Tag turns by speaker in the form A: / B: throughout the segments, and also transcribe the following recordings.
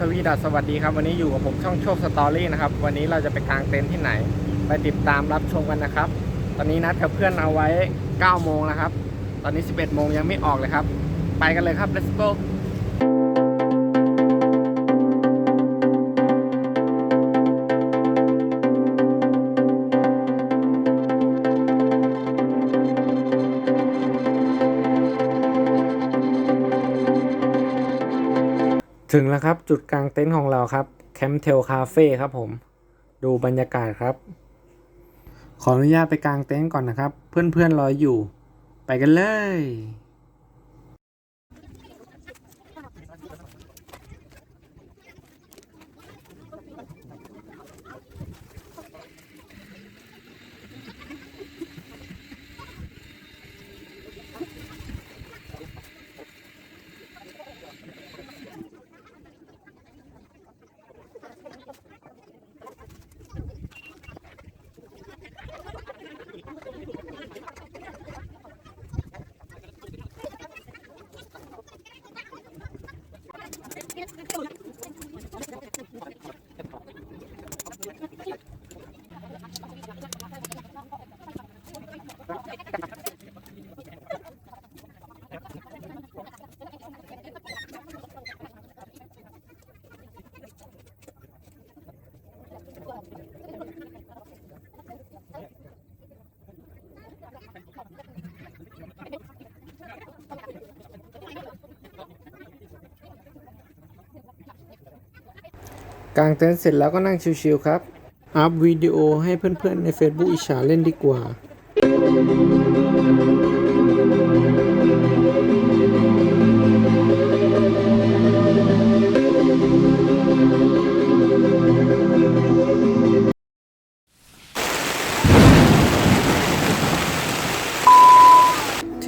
A: สวีดัสสวัสดีครับ วันนี้อยู่กับผมช่องโชคสตอรี่นะครับ วันนี้เราจะไปกางเต็นท์ที่ไหน ไปติดตามรับชมกันนะครับ ตอนนี้นัดกับเพื่อนเอาไว้9โมงนะครับ ตอนนี้ 11โมงยังไม่ออกเลยครับ ไปกันเลยครับ let's go ถึงแล้วครับจุดกลางเต็นท์ของเราครับแคมป์เทลคาเฟ่ครับผม ดูบรรยากาศครับ ขออนุญาตไปกลางเต็นท์ก่อนนะครับ เพื่อนๆรออยู่ ไปกันเลย กางเต็นท์เสร็จแล้วก็นั่งชิวๆครับ อัพวิดีโอให้เพื่อนๆใน Facebook อิจฉาเล่นดีกว่า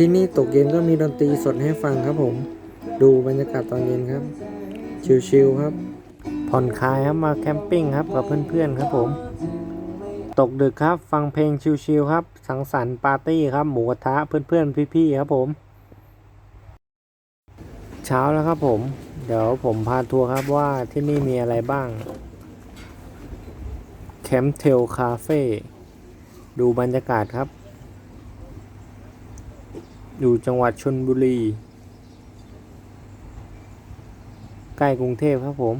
A: ที่นี่ตกเย็นก็มีดนตรีสดให้ฟังครับผม ดูบรรยากาศตอนเย็นครับ ชิลๆครับ ผ่อนคลายครับมาแคมปิ้งครับกับเพื่อนๆครับผม ตกดึกครับ ฟังเพลงชิลๆครับ สังสรรค์ปาร์ตี้ครับ หมูกระทะเพื่อนๆพี่ๆครับผม เช้าแล้วครับผม เดี๋ยวผมพาทัวร์ครับว่าที่นี่มีอะไรบ้างแคมป์เทลคาเฟ่ดูบรรยากาศครับ อยู่จังหวัดชนบุรี ใกล้กรุงเทพครับผม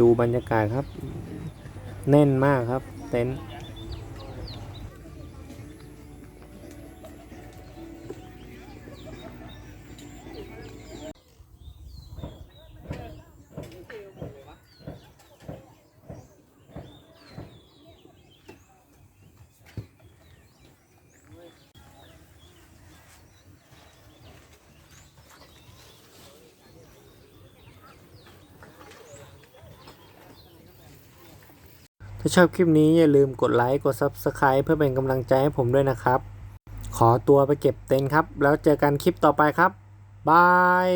A: ดูบรรยากาศครับ แน่นมากครับ เต็นท์ ถ้าชอบคลิปนี้อย่าลืมกดไลค์กด Subscribe เพื่อเป็นกำลังใจให้ผมด้วยนะครับ ขอตัวไปเก็บเต็นท์ครับ แล้วเจอกันคลิปต่อไปครับบาย